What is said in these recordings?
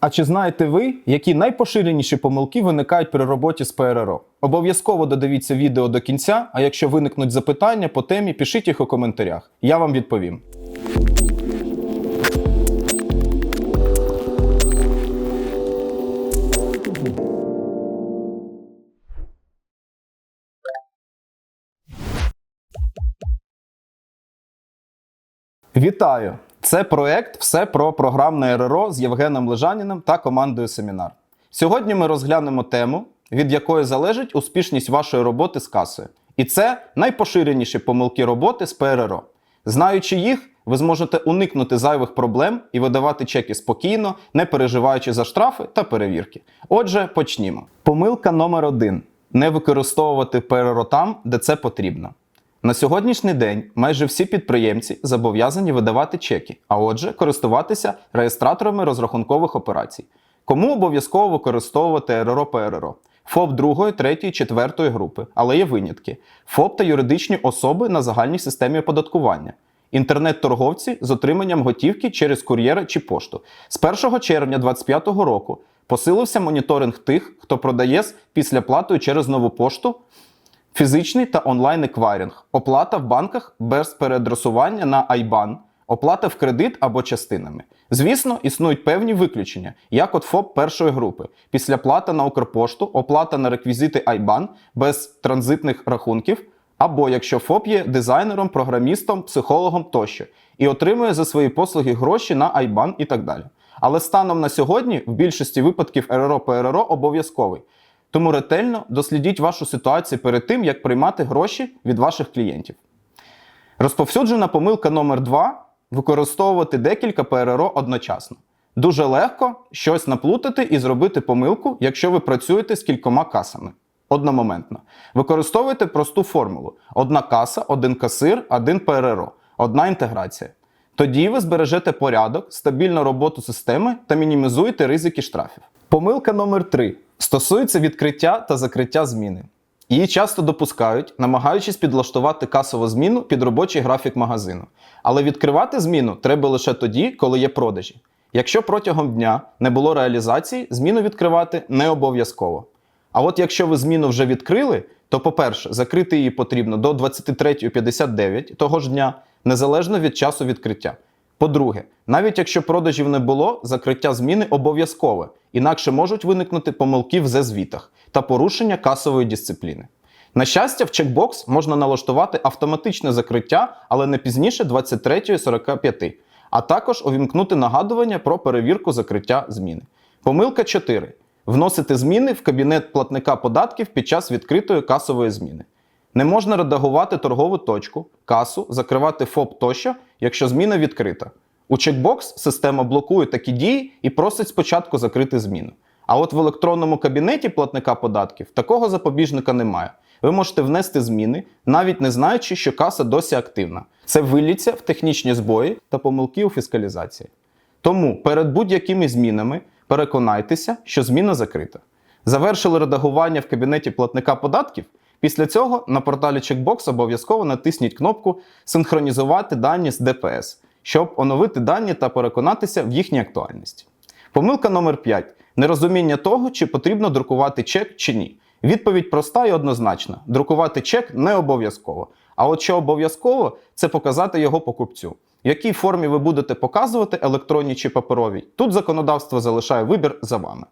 А чи знаєте ви, які найпоширеніші помилки виникають при роботі з ПРРО? Обов'язково додивіться відео до кінця, а якщо виникнуть запитання по темі, пишіть їх у коментарях. Я вам відповім. Вітаю! Це проект Все про програмне РРО з Євгеном Лежаніним та командою Семінар. Сьогодні ми розглянемо тему, від якої залежить успішність вашої роботи з касою. І це найпоширеніші помилки роботи з ПРРО. Знаючи їх, ви зможете уникнути зайвих проблем і видавати чеки спокійно, не переживаючи за штрафи та перевірки. Отже, почнімо. Помилка номер один: не використовувати ПРРО там, де це потрібно. На сьогоднішній день майже всі підприємці зобов'язані видавати чеки, а отже, користуватися реєстраторами розрахункових операцій. Кому обов'язково використовувати РРО ПРРО? ФОП 2, 3, 4 групи, але є винятки. ФОП та юридичні особи на загальній системі оподаткування. Інтернет-торговці з отриманням готівки через кур'єра чи пошту. З 1 червня 2025 року посилився моніторинг тих, хто продає з післяплатою через нову пошту Фізичний та онлайн еквайринг, оплата в банках без переадресування на IBAN, оплата в кредит або частинами. Звісно, існують певні виключення, як от ФОП першої групи, післяплата на Укрпошту, оплата на реквізити IBAN без транзитних рахунків, або якщо ФОП є дизайнером, програмістом, психологом тощо, і отримує за свої послуги гроші на IBAN і так далі. Але станом на сьогодні в більшості випадків РРО ПРРО обов'язковий. Тому ретельно дослідіть вашу ситуацію перед тим, як приймати гроші від ваших клієнтів. Розповсюджена помилка номер 2 використовувати декілька ПРРО одночасно. Дуже легко щось наплутати і зробити помилку, якщо ви працюєте з кількома касами одномоментно. Використовуйте просту формулу: одна каса, один касир, один ПРРО, одна інтеграція. Тоді ви збережете порядок, стабільну роботу системи та мінімізуєте ризики штрафів. Помилка номер 3 стосується відкриття та закриття зміни. Її часто допускають, намагаючись підлаштувати касову зміну під робочий графік магазину. Але відкривати зміну треба лише тоді, коли є продажі. Якщо протягом дня не було реалізації, зміну відкривати не обов'язково. А от якщо ви зміну вже відкрили, то, по-перше, закрити її потрібно до 23.59 того ж дня, незалежно від часу відкриття. По-друге, навіть якщо продажів не було, закриття зміни обов'язкове, інакше можуть виникнути помилки в ЗЕ-звітах та порушення касової дисципліни. На щастя, в чекбокс можна налаштувати автоматичне закриття, але не пізніше 23.45, а також увімкнути нагадування про перевірку закриття зміни. Помилка 4. Вносити зміни в кабінет платника податків під час відкритої касової зміни. Не можна редагувати торгову точку, касу, закривати ФОП тощо, якщо зміна відкрита. У чекбокс система блокує такі дії і просить спочатку закрити зміну. А от в електронному кабінеті платника податків такого запобіжника немає. Ви можете внести зміни, навіть не знаючи, що каса досі активна. Це виліться в технічні збої та помилки у фіскалізації. Тому перед будь-якими змінами переконайтеся, що зміна закрита. Завершили редагування в кабінеті платника податків. Після цього на порталі Checkbox обов'язково натисніть кнопку Синхронізувати дані з ДПС, щоб оновити дані та переконатися в їхній актуальності. Помилка номер 5. Нерозуміння того, чи потрібно друкувати чек чи ні. Відповідь проста і однозначна: друкувати чек не обов'язково. А от що обов'язково, це показати його покупцю. В якій формі ви будете показувати електронні чи паперові, тут законодавство залишає вибір за вами.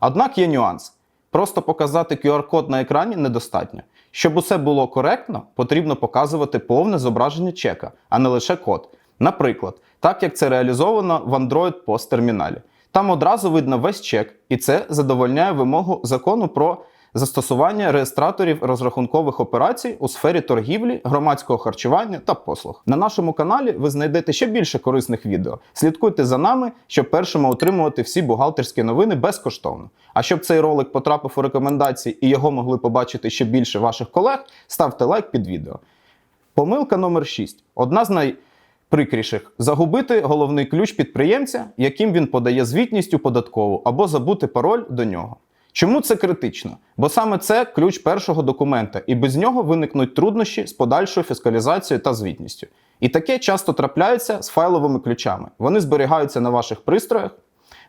Однак є нюанс. Просто показати QR-код на екрані недостатньо. Щоб усе було коректно, потрібно показувати повне зображення чека, а не лише код. Наприклад, так як це реалізовано в Android POS терміналі. Там одразу видно весь чек, і це задовольняє вимогу закону про застосування реєстраторів розрахункових операцій у сфері торгівлі, громадського харчування та послуг. На нашому каналі ви знайдете ще більше корисних відео. Слідкуйте за нами, щоб першими отримувати всі бухгалтерські новини безкоштовно. А щоб цей ролик потрапив у рекомендації і його могли побачити ще більше ваших колег, ставте лайк під відео. Помилка номер 6. Одна з найприкріших загубити головний ключ підприємця, яким він подає звітність у податкову, або забути пароль до нього. Чому це критично? Бо саме це ключ першого документа, і без нього виникнуть труднощі з подальшою фіскалізацією та звітністю. І таке часто трапляється з файловими ключами. Вони зберігаються на ваших пристроях,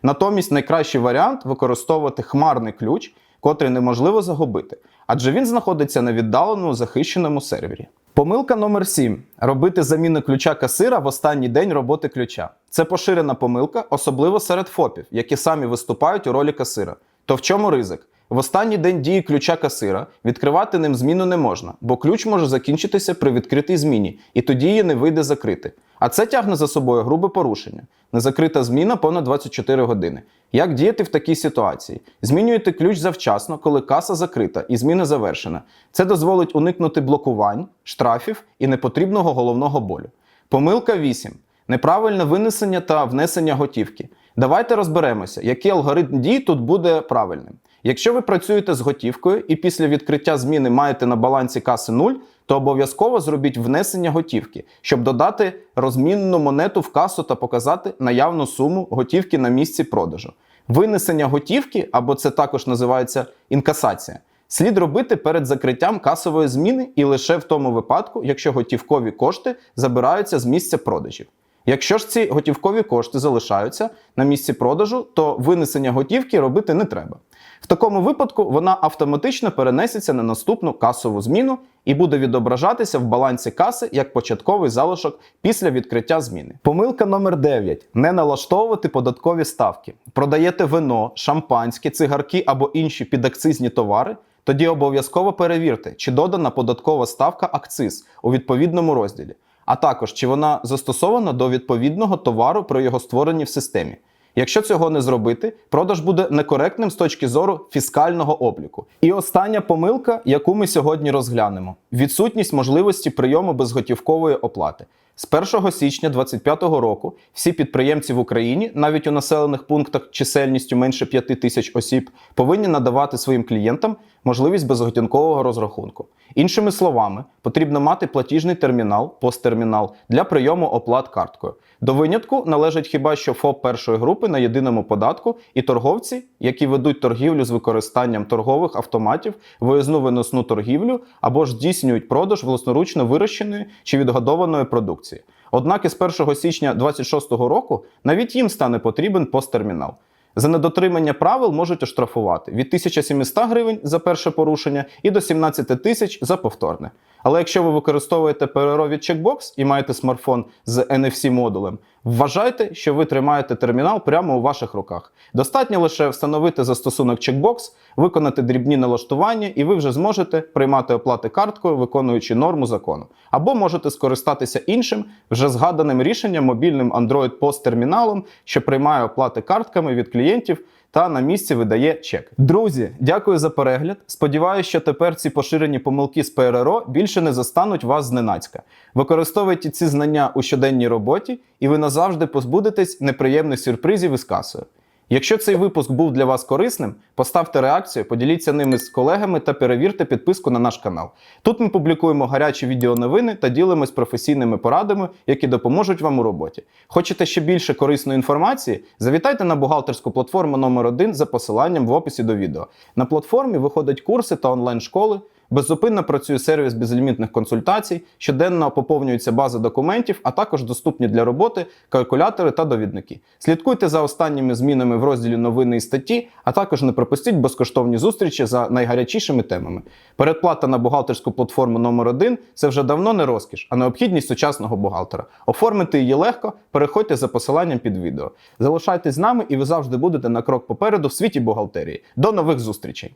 Натомість найкращий варіант використовувати хмарний ключ, котрий неможливо загубити, адже він знаходиться на віддаленому захищеному сервері. Помилка номер 7. Робити заміну ключа касира в останній день роботи ключа. Це поширена помилка, особливо серед ФОПів, які самі виступають у ролі касира. То в чому ризик? В останній день дії ключа касира відкривати ним зміну не можна, бо ключ може закінчитися при відкритій зміні, і тоді її не вийде закрити. А це тягне за собою грубе порушення. Незакрита зміна понад 24 години. Як діяти в такій ситуації? Змінюєте ключ завчасно, коли каса закрита і зміна завершена. Це дозволить уникнути блокувань, штрафів і непотрібного головного болю. Помилка 8. Неправильне винесення та внесення готівки. Давайте розберемося, який алгоритм дій тут буде правильним. Якщо ви працюєте з готівкою і після відкриття зміни маєте на балансі каси 0, то обов'язково зробіть внесення готівки, щоб додати розмінну монету в касу та показати наявну суму готівки на місці продажу. Винесення готівки, або це також називається інкасація, слід робити перед закриттям касової зміни і лише в тому випадку, якщо готівкові кошти забираються з місця продажів. Якщо ж ці готівкові кошти залишаються на місці продажу, то винесення готівки робити не треба. В такому випадку вона автоматично перенесеться на наступну касову зміну і буде відображатися в балансі каси як початковий залишок після відкриття зміни. Помилка номер 9. Не налаштовувати податкові ставки. Продаєте вино, шампанське, цигарки або інші підакцизні товари. Тоді обов'язково перевірте, чи додана податкова ставка акциз у відповідному розділі, а також чи вона застосована до відповідного товару при його створенні в системі. Якщо цього не зробити, продаж буде некоректним з точки зору фіскального обліку. І остання помилка, яку ми сьогодні розглянемо: відсутність можливості прийому безготівкової оплати. З 1 січня 2025 року всі підприємці в Україні, навіть у населених пунктах чисельністю менше 5 тисяч осіб, повинні надавати своїм клієнтам можливість безготівкового розрахунку. Іншими словами, потрібно мати платіжний термінал, посттермінал для прийому оплат карткою. До винятку належать хіба що ФОП першої групи на єдиному податку і торговці, які ведуть торгівлю з використанням торгових автоматів, виїзну виносну торгівлю або ж здійснюють продаж власноручно вирощеної чи відгодованої продукції. Однак із 1 січня 2026 року навіть їм стане потрібен посттермінал. За недотримання правил можуть оштрафувати від 1700 гривень за перше порушення і до 17 тисяч за повторне. Але якщо ви використовуєте перерові чекбокс і маєте смартфон з NFC-модулем, вважайте, що ви тримаєте термінал прямо у ваших руках. Достатньо лише встановити застосунок чекбокс, виконати дрібні налаштування, і ви вже зможете приймати оплати карткою, виконуючи норму закону. Або можете скористатися іншим, вже згаданим рішенням мобільним Android Post терміналом, що приймає оплати картками від клієнтів та на місці видає чек. Друзі, дякую за перегляд. Сподіваюся, що тепер ці поширені помилки з ПРРО більше не застануть вас зненацька. Використовуйте ці знання у щоденній роботі, і ви назавжди позбудетесь неприємних сюрпризів із касою. Якщо цей випуск був для вас корисним, поставте реакцію, поділіться ними з колегами та перевірте підписку на наш канал. Тут ми публікуємо гарячі відеоновини та ділимось професійними порадами, які допоможуть вам у роботі. Хочете ще більше корисної інформації? Завітайте на бухгалтерську платформу номер 1 за посиланням в описі до відео. На платформі виходять курси та онлайн-школи. Беззупинно працює сервіс безлімітних консультацій, щоденно поповнюється база документів, а також доступні для роботи калькулятори та довідники. Слідкуйте за останніми змінами в розділі новини і статті, а також не пропустіть безкоштовні зустрічі за найгарячішими темами. Передплата на бухгалтерську платформу номер 1 це вже давно не розкіш, а необхідність сучасного бухгалтера. Оформити її легко, переходьте за посиланням під відео. Залишайтесь з нами, і ви завжди будете на крок попереду в світі бухгалтерії. До нових зустрічей!